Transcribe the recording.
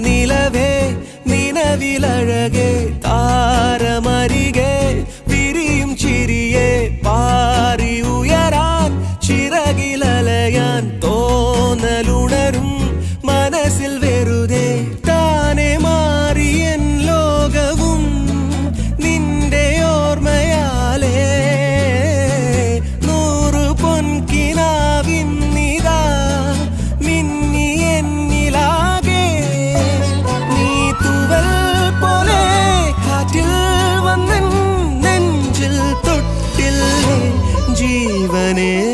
நிலவே நினவில் அழகே தா மகனே